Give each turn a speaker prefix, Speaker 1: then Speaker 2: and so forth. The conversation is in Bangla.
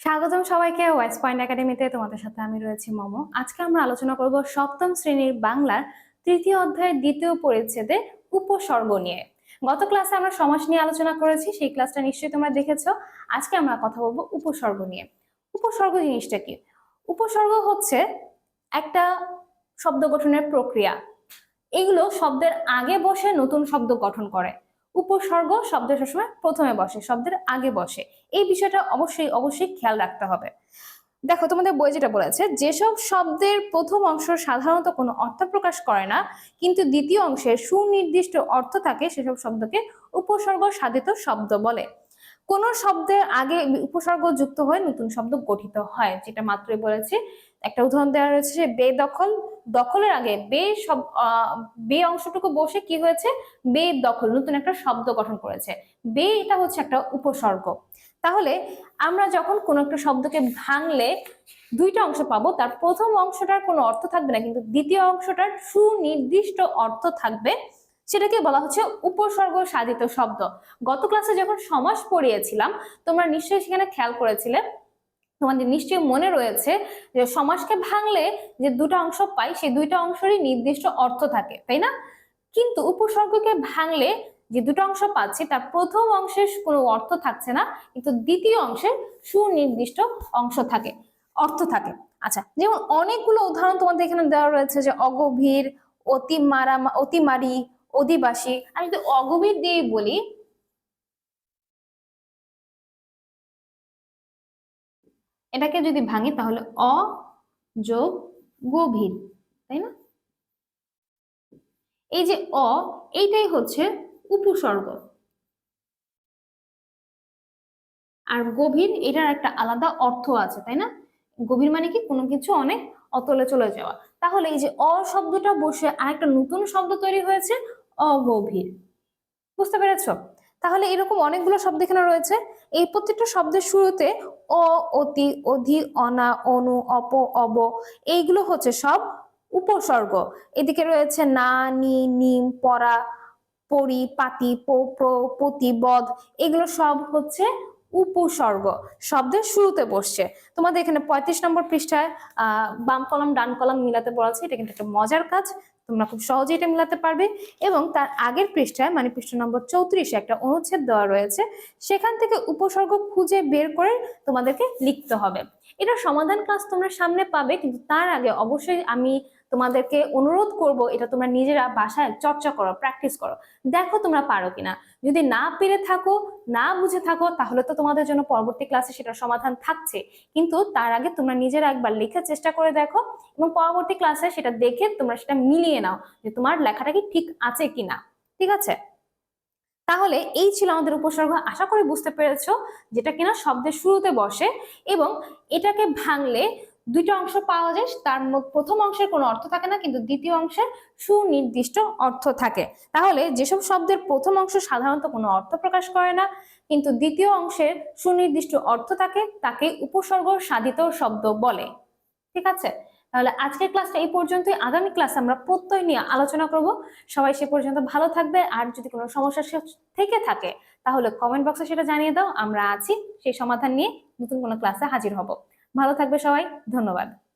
Speaker 1: স্বাগতম সবাইকে ওয়েস্ট পয়েন্ট একাডেমিতে তোমাদের সাথে আমি রয়েছি মমো। আজকে আমরা আলোচনা করব সপ্তম শ্রেণির বাংলার তৃতীয় অধ্যায়ের দ্বিতীয় পরিচ্ছেদে উপসর্গ নিয়ে। গত ক্লাসে আমরা সমাস নিয়ে আলোচনা করেছি, সেই ক্লাসটা নিশ্চয়ই তোমরা দেখেছ। আজকে আমরা কথা বলব উপসর্গ নিয়ে। উপসর্গ জিনিসটা কি? উপসর্গ হচ্ছে একটা শব্দ গঠনের প্রক্রিয়া। এগুলো শব্দের আগে বসে নতুন শব্দ গঠন করে। উপসর্গ শব্দের সবসময় প্রথমে বসে, শব্দের আগে বসে। এই বিষয়টা অবশ্যই অবশ্যই খেয়াল রাখতে হবে। দেখো, তোমাদের বই যেটা বলেছে, যেসব শব্দের প্রথম অংশ সাধারণত কোনো অর্থ প্রকাশ করে না, কিন্তু দ্বিতীয় অংশে সুনির্দিষ্ট অর্থ থাকে, সেসব শব্দকে উপসর্গ সাধিত শব্দ বলে। কোন শব্দের আগে উপসর্গ যুক্ত হয়ে নতুন শব্দ গঠিত হয়, যেটা মাত্রই বলেছি। একটা উদাহরণ দেওয়া রয়েছে যে বেদখল দখলের আগে বে সব বে অংশটুকু বসে কি হয়েছে? বে দখল, নতুন একটা শব্দ গঠন করেছে। বে এটা হচ্ছে একটা উপসর্গ। তাহলে আমরা যখন কোনো একটা শব্দকে ভাঙলে দুইটা অংশ পাবো, তার প্রথম অংশটার কোনো অর্থ থাকবে না, কিন্তু দ্বিতীয় অংশটার সুনির্দিষ্ট অর্থ থাকবে, সেটাকে বলা হচ্ছে উপসর্গ সাধিত শব্দ। গত ক্লাসে যখন সমাস পড়িয়েছিলাম, তোমরা নিশ্চয়ই সেখানে খেয়াল করেছিলে তোমাদের নিশ্চয়ই মনে রয়েছে যে সমাসকে ভাঙলে যে দুটো অংশ পাই, সেই দুইটা অংশেরই নির্দিষ্ট অর্থ থাকে, তাই না? কিন্তু উপসর্গকে ভাঙলে যে দুটো অংশ পাচ্ছি, তার প্রথম অংশের কোনো অর্থ থাকছে না, কিন্তু দ্বিতীয় অংশের সুনির্দিষ্ট অংশ থাকে, অর্থ থাকে। আচ্ছা যেমন অনেকগুলো উদাহরণ তোমাদের এখানে দেওয়া রয়েছে, যে অগভীর অতি মারা অতিমারি, অধিবাসী। আমি যদি অগভীর দিয়েই বলি এটাকে যদি ভাঙি তাহলে অ যোগ গভীর, তাই না? এই যে অ, এইটাই হচ্ছে উপসর্গ। আর গভীর, এটার একটা আলাদা অর্থ আছে, তাই না? গভীর মানে কি? কোনো কিছু অনেক অতলে চলে যাওয়া। তাহলে এই যে অ শব্দটা বসে আরেকটা নতুন শব্দ তৈরি হয়েছে, অগভীর। বুঝতে পেরেছ? তাহলে এরকম অনেকগুলো শব্দ এখানে রয়েছে। এই প্রত্যেকটা শব্দের শুরুতে অ অতি অধি অনা অনু অপ, অব এইগুলো হচ্ছে সব উপসর্গ। এদিকে রয়েছে না, নি, নিম, পরা, পরি, পাতি, পো- প্র- পতি বদ এগুলো সব হচ্ছে উপসর্গ। শব্দের শুরুতে বসছে। তোমাদের এখানে পঁয়ত্রিশ নম্বর পৃষ্ঠায় বাম কলম, ডান কলম মিলাতে বলা আছে। এটা কিন্তু একটা মজার কাজ। তোমরা খুব সহজে এটা মিলাতে পারবে এবং তার আগের পৃষ্ঠায় মানে পৃষ্ঠা নম্বর চৌত্রিশে একটা অনুচ্ছেদ দেওয়া রয়েছে, সেখান থেকে উপসর্গ খুঁজে বের করে তোমাদেরকে লিখতে হবে। এটা সমাধান কাজ তোমরা সামনে পাবে, কিন্তু তার আগে অবশ্যই আমি তোমাদেরকে অনুরোধ করব, এটা তোমরা নিজেরা বাসায় চর্চা করো প্র্যাকটিস করো। দেখো তোমরা পারো কিনা। যদি না পেরে থাকো, না বুঝে থাকো, তাহলে তো তোমাদের জন্য পরবর্তী ক্লাসে সেটার সমাধান থাকছে। কিন্তু তার আগে তোমরা নিজেরা একবার লেখার চেষ্টা করে দেখো এবং পরবর্তী ক্লাসে সেটা দেখে তোমরা সেটা মিলিয়ে নাও যে তোমার লেখাটা কি ঠিক আছে কিনা। ঠিক আছে? তাহলে এই ছিল আমাদের উপসর্গ। আশা করি বুঝতে পেরেছ যেটা কিনা শব্দের শুরুতে বসে এবং এটাকে ভাঙলে দুইটা অংশ পাওয়া যায়, তার প্রথম অংশের কোনো অর্থ থাকে না, কিন্তু দ্বিতীয় অংশের সুনির্দিষ্ট অর্থ থাকে। তাহলে যেসব শব্দের প্রথম অংশ সাধারণত কোনো অর্থ প্রকাশ করে না, কিন্তু দ্বিতীয় অংশের সুনির্দিষ্ট অর্থ থাকে, তাকে উপসর্গ সাধিত শব্দ বলে। ঠিক আছে? তাহলে আজকের ক্লাসটা এই পর্যন্তই। আগামী ক্লাসে আমরা প্রত্যয় নিয়ে আলোচনা করব। সবাই সে পর্যন্ত ভালো থাকবে। আর যদি কোনো সমস্যা থেকে থাকে, তাহলে কমেন্ট বক্সে সেটা জানিয়ে দাও। আমরা আছি সেই সমাধান নিয়ে নতুন কোনো ক্লাসে হাজির হব। ভালো থাকবে সবাই ধন্যবাদ।